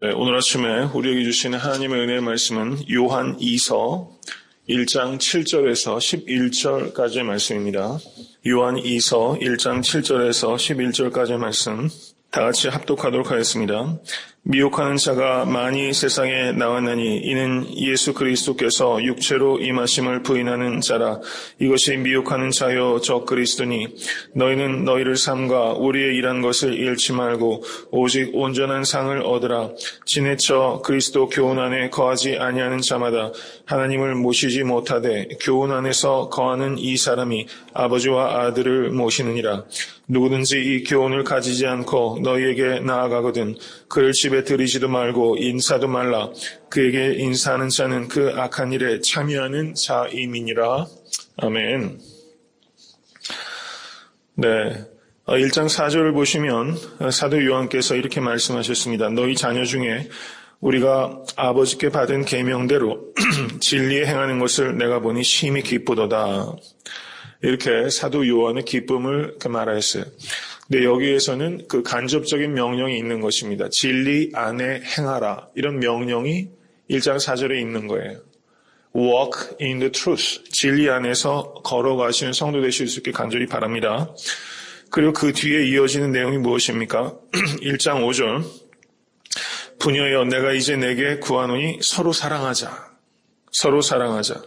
네, 오늘 아침에 우리에게 주시는 하나님의 은혜의 말씀은 요한 2서 1장 7절에서 11절까지의 말씀입니다. 요한 2서 1장 7절에서 11절까지의 말씀 다 같이 합독하도록 하겠습니다. 미혹하는 자가 많이 세상에 나왔나니 이는 예수 그리스도께서 육체로 임하심을 부인하는 자라. 이것이 미혹하는 자요 저 그리스도니. 너희는 너희를 삼가 우리의 일한 것을 잃지 말고 오직 온전한 상을 얻으라. 지내쳐 그리스도 교훈 안에 거하지 아니하는 자마다 하나님을 모시지 못하되 교훈 안에서 거하는 이 사람이 아버지와 아들을 모시느니라 누구든지 이 교훈을 가지지 않고 너희에게 나아가거든 그를 집에 들이지도 말고 인사도 말라. 그에게 인사하는 자는 그 악한 일에 참여하는 자임이니라. 아멘. 네. 1장 4절을 보시면 사도 요한께서 이렇게 말씀하셨습니다. 너희 자녀 중에 우리가 아버지께 받은 계명대로 진리에 행하는 것을 내가 보니 심히 기쁘도다 이렇게 사도 요한의 기쁨을 말하였어요. 근데 여기에서는 그 간접적인 명령이 있는 것입니다. 진리 안에 행하라. 이런 명령이 1장 4절에 있는 거예요. Walk in the truth. 진리 안에서 걸어가시는 성도 되실 수 있게 간절히 바랍니다. 그리고 그 뒤에 이어지는 내용이 무엇입니까? 1장 5절. 부녀여 내가 이제 내게 구하노니 서로 사랑하자. 서로 사랑하자.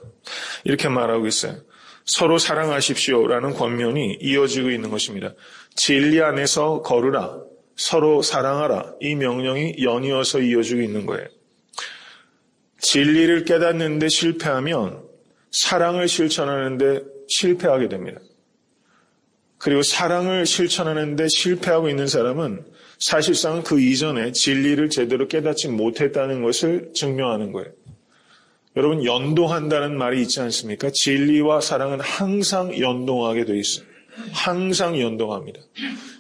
이렇게 말하고 있어요. 서로 사랑하십시오라는 권면이 이어지고 있는 것입니다. 진리 안에서 걸으라, 서로 사랑하라 이 명령이 연이어서 이어지고 있는 거예요. 진리를 깨닫는데 실패하면 사랑을 실천하는데 실패하게 됩니다. 그리고 사랑을 실천하는데 실패하고 있는 사람은 사실상 그 이전에 진리를 제대로 깨닫지 못했다는 것을 증명하는 거예요. 여러분 연동한다는 말이 있지 않습니까? 진리와 사랑은 항상 연동하게 돼 있어요. 항상 연동합니다.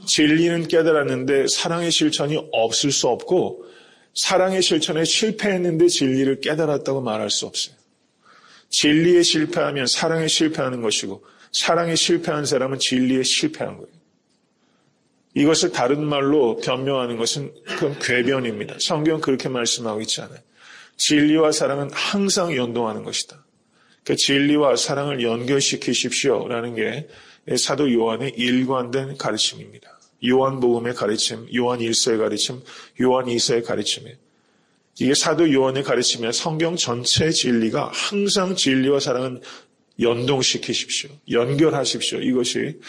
진리는 깨달았는데 사랑의 실천이 없을 수 없고 사랑의 실천에 실패했는데 진리를 깨달았다고 말할 수 없어요. 진리에 실패하면 사랑에 실패하는 것이고 사랑에 실패한 사람은 진리에 실패한 거예요. 이것을 다른 말로 변명하는 것은 그건 궤변입니다. 성경 그렇게 말씀하고 있지 않아요. 진리와 사랑은 항상 연동하는 것이다. 그 진리와 사랑을 연결시키십시오라는 게 사도 요한의 일관된 가르침입니다. 요한복음의 가르침, 요한 1서의 가르침, 요한 2서의 가르침이에요. 이게 사도 요한의 가르침이야. 성경 전체의 진리가 항상 진리와 사랑은 연동시키십시오. 연결하십시오. 이것이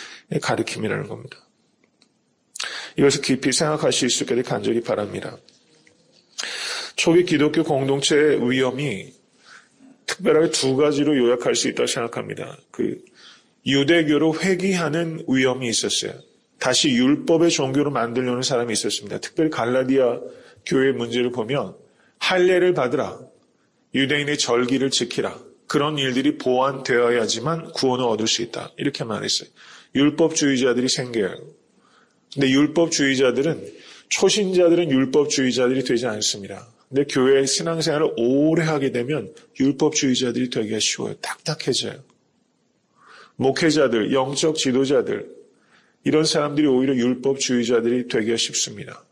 가르침이라는 겁니다. 이것을 깊이 생각하실 수 있게 간절히 바랍니다. 초기 기독교 공동체의 위험이 특별하게 두 가지로 요약할 수 있다고 생각합니다. 그 유대교로 회귀하는 위험이 있었어요. 다시 율법의 종교로 만들려는 사람이 있었습니다. 특별히 갈라디아 교회 문제를 보면 할례를 받으라. 유대인의 절기를 지키라. 그런 일들이 보완되어야지만 구원을 얻을 수 있다. 이렇게 말했어요. 율법주의자들이 생겨요. 근데 율법주의자들은 초신자들은 율법주의자들이 되지 않습니다. 근데 교회 신앙생활을 오래 하게 되면 율법주의자들이 되기가 쉬워요. 딱딱해져요. 목회자들, 영적 지도자들, 이런 사람들이 오히려 율법주의자들이 되기가 쉽습니다.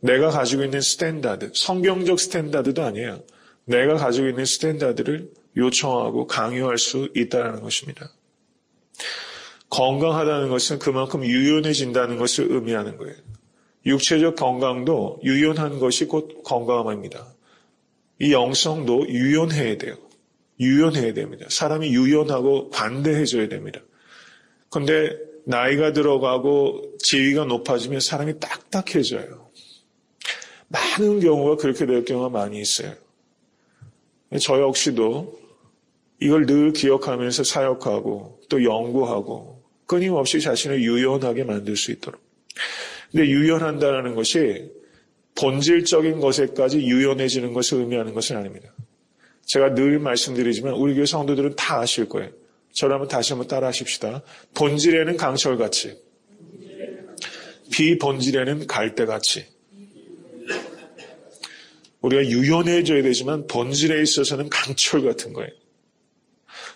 내가 가지고 있는 스탠다드, 성경적 스탠다드도 아니에요. 내가 가지고 있는 스탠다드를 요청하고 강요할 수 있다는 것입니다. 건강하다는 것은 그만큼 유연해진다는 것을 의미하는 거예요. 육체적 건강도 유연한 것이 곧 건강함입니다. 이 영성도 유연해야 돼요. 유연해야 됩니다. 사람이 유연하고 반대해줘야 됩니다. 그런데 나이가 들어가고 지위가 높아지면 사람이 딱딱해져요. 많은 경우가 그렇게 될 경우가 많이 있어요. 저 역시도 이걸 늘 기억하면서 사역하고 또 연구하고 끊임없이 자신을 유연하게 만들 수 있도록. 근데 유연한다는 것이 본질적인 것에까지 유연해지는 것을 의미하는 것은 아닙니다. 제가 늘 말씀드리지만 우리 교회 성도들은 다 아실 거예요. 한번 다시 한번 따라 하십시다. 본질에는 강철같이, 비본질에는 갈대같이. 우리가 유연해져야 되지만 본질에 있어서는 강철 같은 거예요.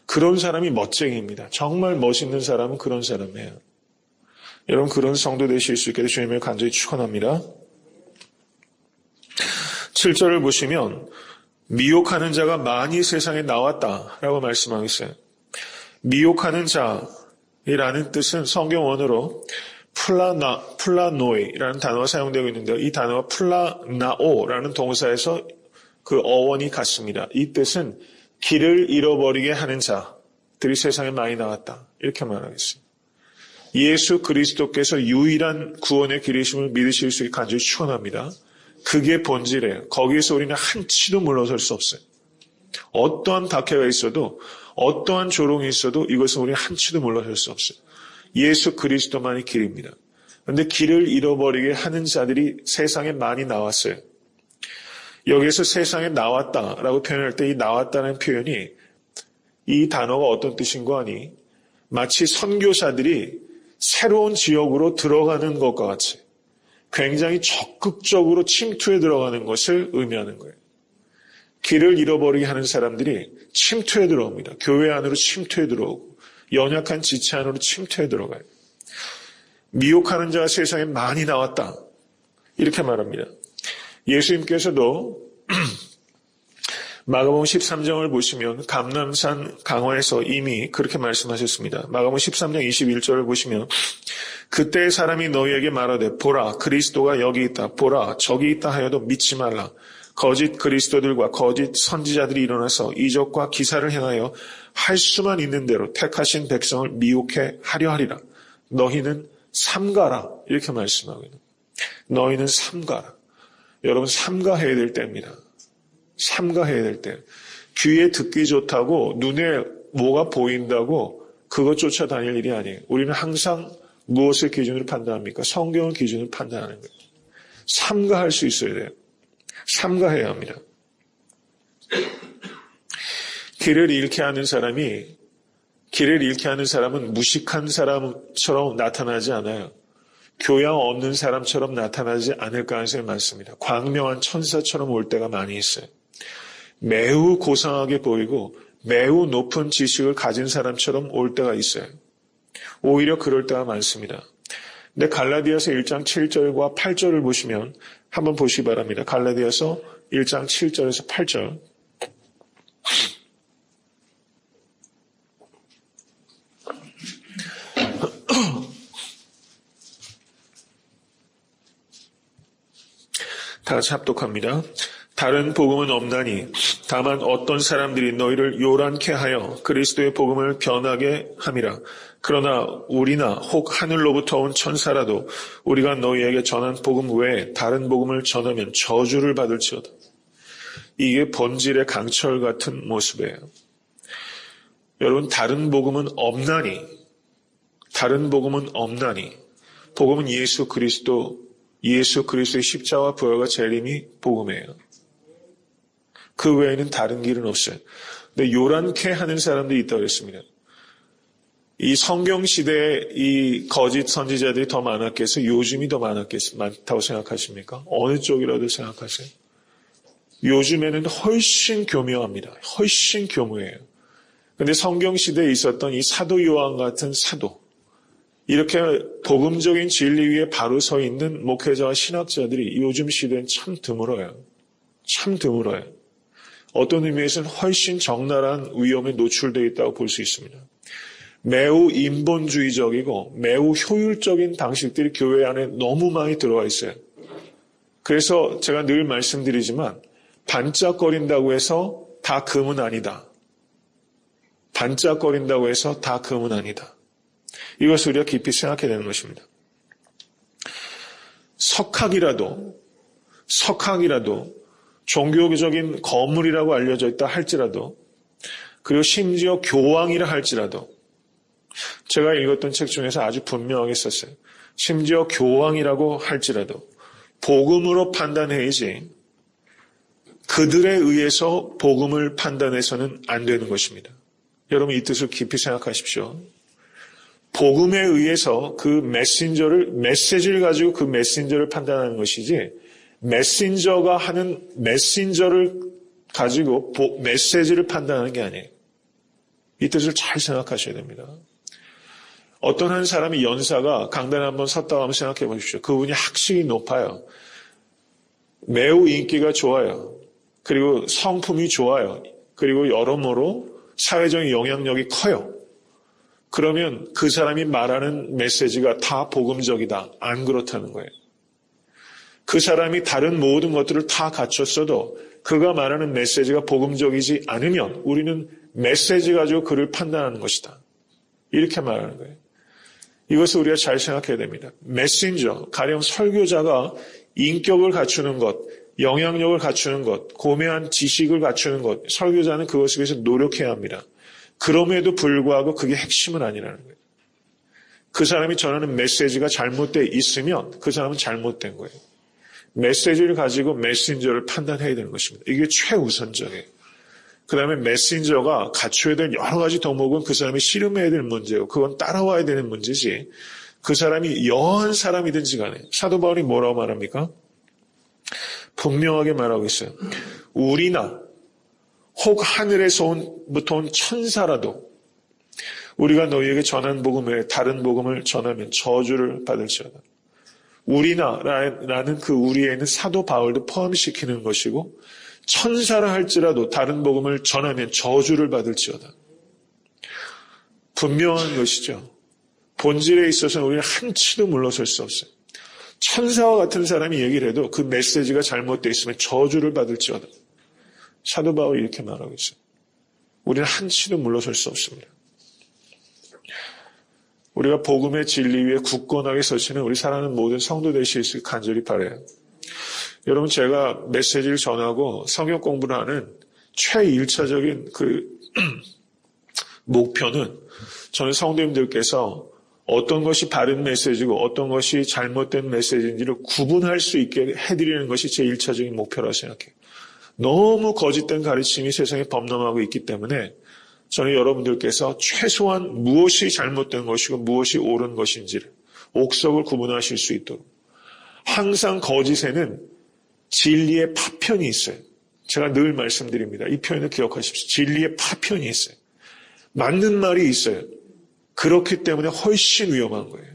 그런 사람이 멋쟁이입니다. 정말 멋있는 사람은 그런 사람이에요. 여러분 그런 성도 되실 수 있게 주님을 간절히 축원합니다. 7절을 보시면 미혹하는 자가 많이 세상에 나왔다라고 말씀하고 있어요. 미혹하는 자이라는 뜻은 성경 원어로 플라나, 플라노이라는 단어가 사용되고 있는데요. 이 단어가 플라나오라는 동사에서 그 어원이 같습니다. 이 뜻은 길을 잃어버리게 하는 자들이 세상에 많이 나왔다. 이렇게 말하겠습니다. 예수 그리스도께서 유일한 구원의 길이심을 믿으실 수 있게 간절히 축원합니다. 그게 본질이에요. 거기에서 우리는 한치도 물러설 수 없어요. 어떠한 박해가 있어도 어떠한 조롱이 있어도 이것은 우리 한치도 물러설 수 없어요. 예수 그리스도만이 길입니다. 그런데 길을 잃어버리게 하는 자들이 세상에 많이 나왔어요. 여기에서 세상에 나왔다라고 표현할 때 이 나왔다는 표현이 이 단어가 어떤 뜻인 거 아니? 마치 선교사들이 새로운 지역으로 들어가는 것과 같이 굉장히 적극적으로 침투에 들어가는 것을 의미하는 거예요. 길을 잃어버리게 하는 사람들이 침투에 들어옵니다. 교회 안으로 침투에 들어오고 연약한 지체 안으로 침투에 들어가요. 미혹하는 자가 세상에 많이 나왔다. 이렇게 말합니다. 예수님께서도 마가복음 13장을 보시면 감남산 강화에서 이미 그렇게 말씀하셨습니다. 마가복음 13장 21절을 보시면 그때 사람이 너희에게 말하되 보라 그리스도가 여기 있다. 보라 저기 있다 하여도 믿지 말라. 거짓 그리스도들과 거짓 선지자들이 일어나서 이적과 기사를 행하여 할 수만 있는 대로 택하신 백성을 미혹해 하려 하리라. 너희는 삼가라. 이렇게 말씀하고 있는 너희는 삼가라. 여러분 삼가해야 될 때입니다. 삼가해야 될 때. 귀에 듣기 좋다고 눈에 뭐가 보인다고 그것 쫓아다닐 일이 아니에요. 우리는 항상 무엇을 기준으로 판단합니까? 성경을 기준으로 판단하는 거예요. 삼가할 수 있어야 돼요. 삼가해야 합니다. 길을 잃게 하는 사람이 길을 잃게 하는 사람은 무식한 사람처럼 나타나지 않아요. 교양 없는 사람처럼 나타나지 않을 가능성이 많습니다. 광명한 천사처럼 올 때가 많이 있어요. 매우 고상하게 보이고 매우 높은 지식을 가진 사람처럼 올 때가 있어요. 오히려 그럴 때가 많습니다. 근데 갈라디아서 1장 7절과 8절을 보시면 한번 보시기 바랍니다. 갈라디아서 1장 7절에서 8절. 다 같이 합독합니다. 다른 복음은 없나니 다만 어떤 사람들이 너희를 요란케 하여 그리스도의 복음을 변하게 함이라. 그러나 우리나 혹 하늘로부터 온 천사라도 우리가 너희에게 전한 복음 외에 다른 복음을 전하면 저주를 받을지어다. 이게 본질의 강철 같은 모습이에요. 여러분 다른 복음은 없나니 다른 복음은 없나니 복음은 예수 그리스도 예수 그리스도의 십자와 부활과 재림이 복음이에요. 그 외에는 다른 길은 없어요. 근데 요란케 하는 사람들이 있다고 그랬습니다. 이 성경 시대에 이 거짓 선지자들이 더 많았겠어요? 요즘이 더 많았겠, 많다고 생각하십니까? 어느 쪽이라도 생각하세요? 요즘에는 훨씬 교묘합니다. 훨씬 교묘해요. 근데 성경 시대에 있었던 이 사도 요한 같은 사도, 이렇게 복음적인 진리 위에 바로 서 있는 목회자와 신학자들이 요즘 시대엔 참 드물어요. 참 드물어요. 어떤 의미에서는 훨씬 적나라한 위험에 노출되어 있다고 볼 수 있습니다. 매우 인본주의적이고 매우 효율적인 방식들이 교회 안에 너무 많이 들어와 있어요. 그래서 제가 늘 말씀드리지만 반짝거린다고 해서 다 금은 아니다. 반짝거린다고 해서 다 금은 아니다. 이것을 우리가 깊이 생각해야 되는 것입니다. 석학이라도, 석학이라도 종교적인 거물이라고 알려져 있다 할지라도, 그리고 심지어 교황이라 할지라도, 제가 읽었던 책 중에서 아주 분명하게 썼어요. 심지어 교황이라고 할지라도, 복음으로 판단해야지, 그들에 의해서 복음을 판단해서는 안 되는 것입니다. 여러분 이 뜻을 깊이 생각하십시오. 복음에 의해서 그 메신저를 메시지를 가지고 그 메신저를 판단하는 것이지 메신저가 하는 메신저를 가지고 메시지를 판단하는 게 아니에요. 이 뜻을 잘 생각하셔야 됩니다. 어떤 한 사람이 연사가 강단에 한번 섰다고 한번 생각해 보십시오. 그분이 학식이 높아요. 매우 인기가 좋아요. 그리고 성품이 좋아요. 그리고 여러모로 사회적인 영향력이 커요. 그러면 그 사람이 말하는 메시지가 다 복음적이다. 안 그렇다는 거예요. 그 사람이 다른 모든 것들을 다 갖췄어도 그가 말하는 메시지가 복음적이지 않으면 우리는 메시지 가지고 그를 판단하는 것이다. 이렇게 말하는 거예요. 이것을 우리가 잘 생각해야 됩니다. 메신저, 가령 설교자가 인격을 갖추는 것, 영향력을 갖추는 것, 고매한 지식을 갖추는 것, 설교자는 그것을 위해서 노력해야 합니다. 그럼에도 불구하고 그게 핵심은 아니라는 거예요. 그 사람이 전하는 메시지가 잘못되어 있으면 그 사람은 잘못된 거예요. 메시지를 가지고 메신저를 판단해야 되는 것입니다. 이게 최우선적이에요. 그 다음에 메신저가 갖춰야 될 여러 가지 덕목은 그 사람이 씨름해야 될 문제고 그건 따라와야 되는 문제지 그 사람이 여한 사람이든지 간에 사도 바울이 뭐라고 말합니까? 분명하게 말하고 있어요. 우리나 혹 하늘에서 온부터 온 천사라도 우리가 너희에게 전한 복음 외에 다른 복음을 전하면 저주를 받을지어다. 우리나라는 그 우리에는 사도 바울도 포함시키는 것이고 천사라 할지라도 다른 복음을 전하면 저주를 받을지어다. 분명한 것이죠. 본질에 있어서는 우리는 한치도 물러설 수 없어요. 천사와 같은 사람이 얘기를 해도 그 메시지가 잘못되어 있으면 저주를 받을지어다. 사도 바울이 이렇게 말하고 있어요. 우리는 한치도 물러설 수 없습니다. 우리가 복음의 진리 위에 굳건하게 서시는 우리 사랑하는 모든 성도 되실 수 간절히 바래요. 여러분 제가 메시지를 전하고 성경 공부를 하는 최일차적인 그 목표는 저는 성도님들께서 어떤 것이 바른 메시지고 어떤 것이 잘못된 메시지인지를 구분할 수 있게 해드리는 것이 제 1차적인 목표라고 생각해요. 너무 거짓된 가르침이 세상에 범람하고 있기 때문에 저는 여러분들께서 최소한 무엇이 잘못된 것이고 무엇이 옳은 것인지를 옥석을 구분하실 수 있도록 항상 거짓에는 진리의 파편이 있어요. 제가 늘 말씀드립니다. 이 표현을 기억하십시오. 진리의 파편이 있어요. 맞는 말이 있어요. 그렇기 때문에 훨씬 위험한 거예요.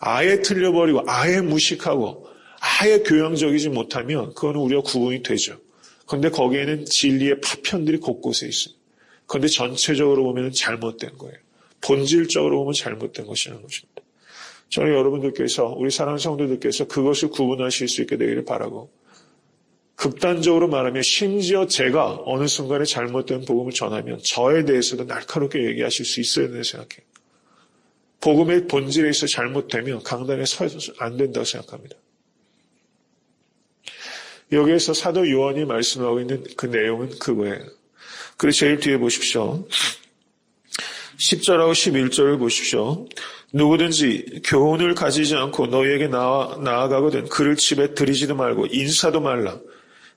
아예 틀려버리고 아예 무식하고 아예 교양적이지 못하면 그거는 우리가 구분이 되죠. 그런데 거기에는 진리의 파편들이 곳곳에 있어요. 그런데 전체적으로 보면 잘못된 거예요. 본질적으로 보면 잘못된 것이라는 것입니다. 저는 여러분들께서 우리 사랑하는 성도들께서 그것을 구분하실 수 있게 되기를 바라고 극단적으로 말하면 심지어 제가 어느 순간에 잘못된 복음을 전하면 저에 대해서도 날카롭게 얘기하실 수 있어야 된다고 생각해요. 복음의 본질에 있어 잘못되면 강단에 서서 안 된다고 생각합니다. 여기에서 사도 요한이 말씀하고 있는 그 내용은 그거예요. 그리고 제일 뒤에 보십시오. 10절하고 11절을 보십시오. 누구든지 교훈을 가지지 않고 너희에게 나아, 나아가거든 그를 집에 들이지도 말고 인사도 말라.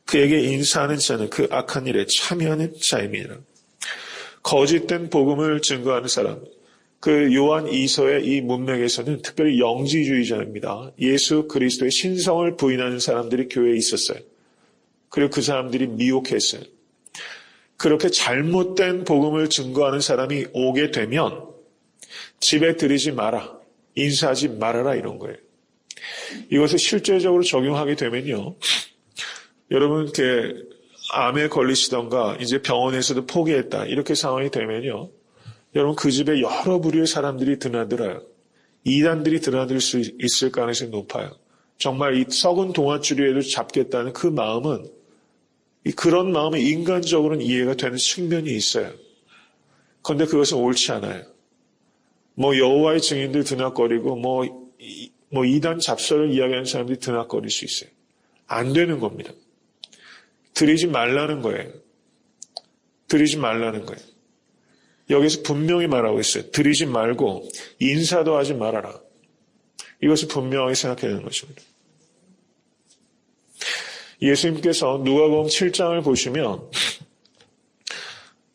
그에게 인사하는 자는 그 악한 일에 참여하는 자임이라. 거짓된 복음을 증거하는 사람. 그 요한 이서의 이 문맥에서는 특별히 영지주의자입니다. 예수 그리스도의 신성을 부인하는 사람들이 교회에 있었어요. 그리고 그 사람들이 미혹했어요. 그렇게 잘못된 복음을 증거하는 사람이 오게 되면 집에 들이지 마라. 인사하지 말아라 이런 거예요. 이것을 실제적으로 적용하게 되면요. 여러분 이렇게 암에 걸리시던가 이제 병원에서도 포기했다. 이렇게 상황이 되면요. 여러분 그 집에 여러 부류의 사람들이 드나들어요. 이단들이 드나들 수 있을 가능성이 높아요. 정말 이 썩은 동아줄이라도 잡겠다는 그 마음은 그런 마음이 인간적으로는 이해가 되는 측면이 있어요. 그런데 그것은 옳지 않아요. 뭐 여호와의 증인들 드나거리고 뭐, 뭐 이단 잡설을 이야기하는 사람들이 드나거릴 수 있어요. 안 되는 겁니다. 드리지 말라는 거예요. 드리지 말라는 거예요. 여기서 분명히 말하고 있어요. 드리지 말고 인사도 하지 말아라. 이것을 분명하게 생각해야 되는 것입니다. 예수님께서 누가복음 7장을 보시면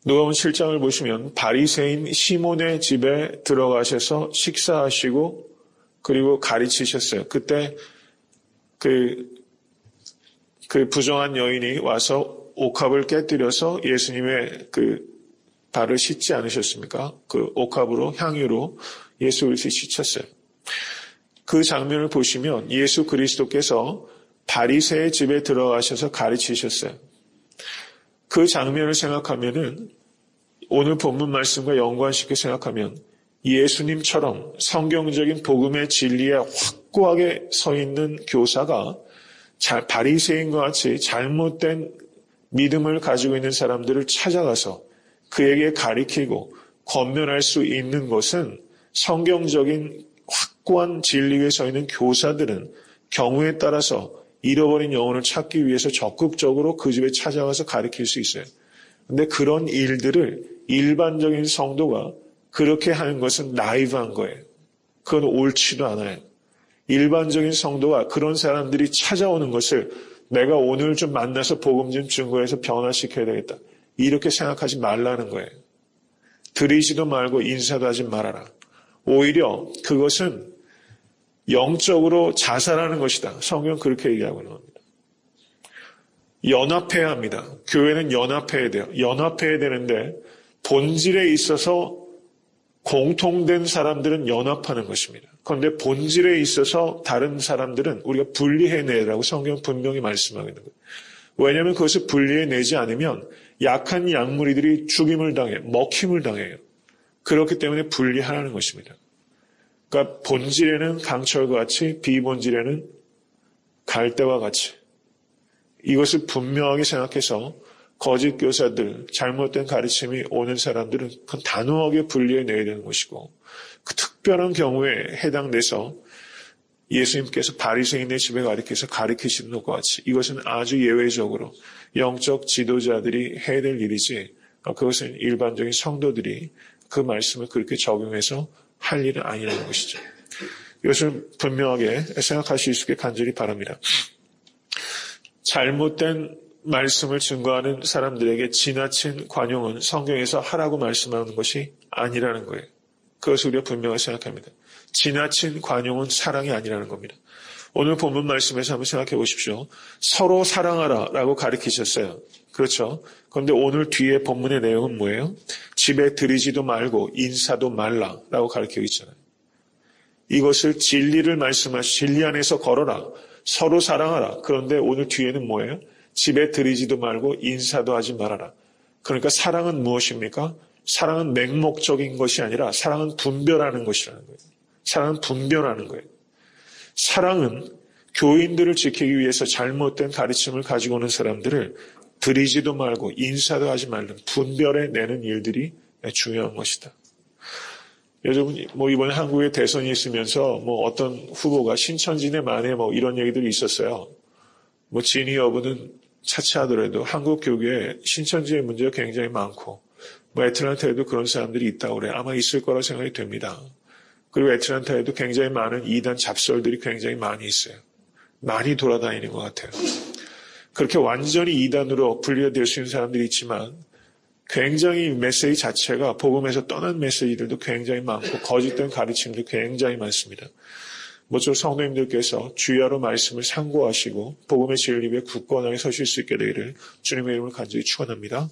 누가복음 7장을 보시면 바리새인 시몬의 집에 들어가셔서 식사하시고 그리고 가르치셨어요. 그때 그, 그 부정한 여인이 와서 옥합을 깨뜨려서 예수님의 그 발을 씻지 않으셨습니까? 그 옥합으로 향유로 예수 그리스도 씻혔어요. 그 장면을 보시면 예수 그리스도께서 바리새의 집에 들어가셔서 가르치셨어요. 그 장면을 생각하면은 오늘 본문 말씀과 연관시켜 생각하면 예수님처럼 성경적인 복음의 진리에 확고하게 서 있는 교사가 자- 바리새인과 같이 잘못된 믿음을 가지고 있는 사람들을 찾아가서 그에게 가리키고 권면할 수 있는 것은 성경적인 확고한 진리 위에 서 있는 교사들은 경우에 따라서 잃어버린 영혼을 찾기 위해서 적극적으로 그 집에 찾아가서 가리킬 수 있어요. 근데 그런 일들을 일반적인 성도가 그렇게 하는 것은 나이브한 거예요. 그건 옳지도 않아요. 일반적인 성도가 그런 사람들이 찾아오는 것을 내가 오늘 좀 만나서 복음 좀 증거해서 변화시켜야 되겠다. 이렇게 생각하지 말라는 거예요. 드리지도 말고 인사도 하지 말아라. 오히려 그것은 영적으로 자살하는 것이다. 성경 그렇게 얘기하고 나옵니다. 연합해야 합니다. 교회는 연합해야 돼요. 연합해야 되는데 본질에 있어서 공통된 사람들은 연합하는 것입니다. 그런데 본질에 있어서 다른 사람들은 우리가 분리해내라고 성경 분명히 말씀하고 있는 거예요. 왜냐하면 그것을 분리해내지 않으면 약한 양무리들이 죽임을 당해, 먹힘을 당해요. 그렇기 때문에 분리하라는 것입니다. 그러니까 본질에는 강철과 같이 비본질에는 갈대와 같이. 이것을 분명하게 생각해서 거짓 교사들, 잘못된 가르침이 오는 사람들은 그 단호하게 분리해내야 되는 것이고 그 특별한 경우에 해당돼서 예수님께서 바리새인의 집에 가리켜서 가르치시는 것과 같이 이것은 아주 예외적으로 영적 지도자들이 해야 될 일이지 그것은 일반적인 성도들이 그 말씀을 그렇게 적용해서 할 일은 아니라는 것이죠. 이것을 분명하게 생각하실 수 있게 간절히 바랍니다. 잘못된 말씀을 증거하는 사람들에게 지나친 관용은 성경에서 하라고 말씀하는 것이 아니라는 거예요. 그것을 우리가 분명히 생각합니다. 지나친 관용은 사랑이 아니라는 겁니다. 오늘 본문 말씀에서 한번 생각해 보십시오. 서로 사랑하라 라고 가르치셨어요. 그렇죠. 그런데 오늘 뒤에 본문의 내용은 뭐예요? 집에 들이지도 말고 인사도 말라 라고 가르치고 있잖아요. 이것을 진리를 말씀하시 진리 안에서 걸어라. 서로 사랑하라. 그런데 오늘 뒤에는 뭐예요? 집에 들이지도 말고 인사도 하지 말아라. 그러니까 사랑은 무엇입니까? 사랑은 맹목적인 것이 아니라 사랑은 분별하는 것이라는 거예요. 사랑은 분별하는 거예요. 사랑은 교인들을 지키기 위해서 잘못된 가르침을 가지고 오는 사람들을 들이지도 말고 인사도 하지 말는 분별해 내는 일들이 중요한 것이다. 요즘 뭐 이번에 한국에 대선이 있으면서 뭐 어떤 후보가 신천지네 만에 뭐 이런 얘기들이 있었어요. 뭐 진위 여부는 차치하더라도 한국 교계에 신천지의 문제가 굉장히 많고 뭐 애틀란타에도 그런 사람들이 있다고 그래 아마 있을 거라 생각이 됩니다. 그리고 애틀란타에도 굉장히 많은 이단 잡설들이 굉장히 많이 있어요. 많이 돌아다니는 것 같아요. 그렇게 완전히 이단으로 분리가 될수 있는 사람들이 있지만 굉장히 메시지 자체가 복음에서 떠난 메시지들도 굉장히 많고 거짓된 가르침도 굉장히 많습니다. 모쪼록 성도님들께서 주야로 말씀을 상고하시고 복음의 진리 위에 굳건하게 서실 수 있게 되기를 주님의 이름을 간절히 축원합니다.